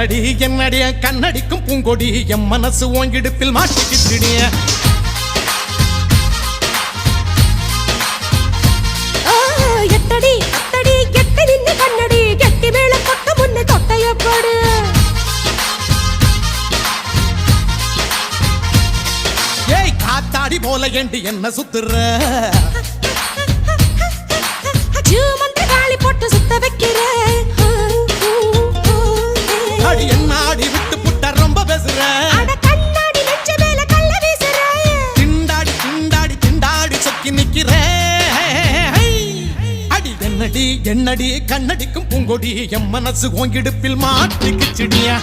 என்னடி? என்னடிய கண்ணடிக்கும் பூங்கொடி என் மனசு ஓங்கிடுப்பில் மாட்டிக்கிட்டுடிய. ஆ, எட்டடி அத்தடி எட்டி நின்னு கண்ணடி. கெட்டி மேல கொட்ட முன்ன தொட்டையப்படு ஏய் காத்தாடி போல ஏண்டி என்ன சுத்துற? ஏ. அடி என்ன ஆடி விட்டு புட்ட ரொம்ப பேசுற? திண்டாடி திண்டாடி திண்டாடி சொக்கி நிக்கிற. அடி என்னடி என்னடி கண்ணடிக்கும் பூங்கொடி என் மனசு ஓங்கிடுப்பில் மாட்டிக்குச்சிடியா?